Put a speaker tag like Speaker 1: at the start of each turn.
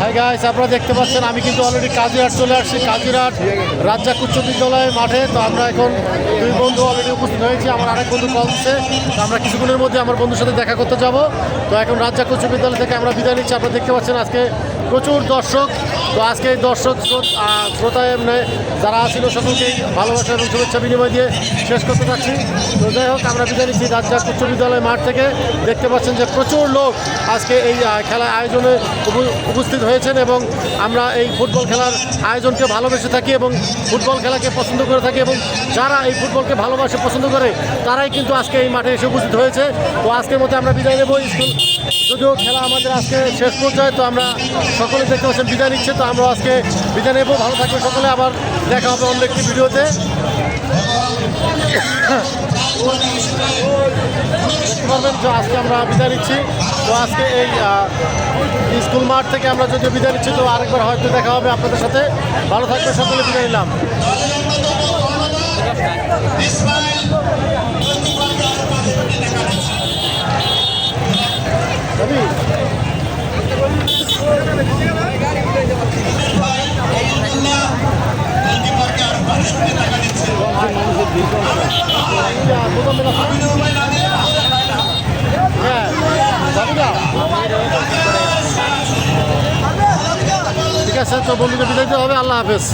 Speaker 1: Hi guys আপনারা দেখতে পাচ্ছেন, আমি কিন্তু অলরেডি কাজিরহাট চলে আসছি। কাজিরহাট রাজ্জাক উচ্চ বিদ্যালয়ের মাঠে। তো আমরা এখন দুই বন্ধু অলরেডি উপস্থিত হয়েছি, আমার আরেক বন্ধু কল দিচ্ছে তো আমরা কিছুক্ষণের মধ্যে আমার বন্ধুর সাথে দেখা করতে যাব। তো এখন রাজ্জাক উচ্চ বিদ্যালয় থেকে আমরা বিদায় নিচ্ছি। আপনারা দেখতে পাচ্ছেন আজকে প্রচুর দর্শক। তো আজকে দর্শক শ্রোত- যারা ছিল সকলকেই ভালোবাসা এবং শুভেচ্ছা বিনিময় দিয়ে শেষ করতে চাচ্ছি তো যাই হোক, আমরা বিদায় নিচ্ছি রাজ্জাক উচ্চ বিদ্যালয় মাঠ থেকে। দেখতে পাচ্ছেন যে প্রচুর লোক আজকে এই খেলা আয়োজনে উপস্থিত হয়েছেন এবং আমরা এই ফুটবল খেলার আয়োজনকে ভালোবেসে থাকি এবং ফুটবল খেলাকে পছন্দ করে থাকি এবং যারা এই ফুটবলকে ভালোবাসে, পছন্দ করে, তারাই কিন্তু আজকে এই মাঠে এসে উপস্থিত হয়েছে। তো আজকের মধ্যে আমরা বিদায় নেব। স্কুল যদিও খেলা আমাদের আজকে শেষ পর্যায়ে, তো আমরা সকলে দেখতে পাচ্ছেন বিদায় নিচ্ছে, তো আমরা আজকে বিদায় নেব। ভালো থাকবে সকলে, আবার দেখা হবে অন্য একটি ভিডিওতে। পারবেন যে আজকে আমরা বিদায় নিচ্ছি। তো আজকে এই স্কুল মাঠ থেকে আমরা যদি বিদায় নিচ্ছি তো আরেকবার হয়তো দেখা হবে আপনাদের সাথে। ভালো থাকবে সকলে বিদায় নিলাম। আছে তো বন্ধুকে বিদায় দিতে হবে আল্লাহ হাফেজ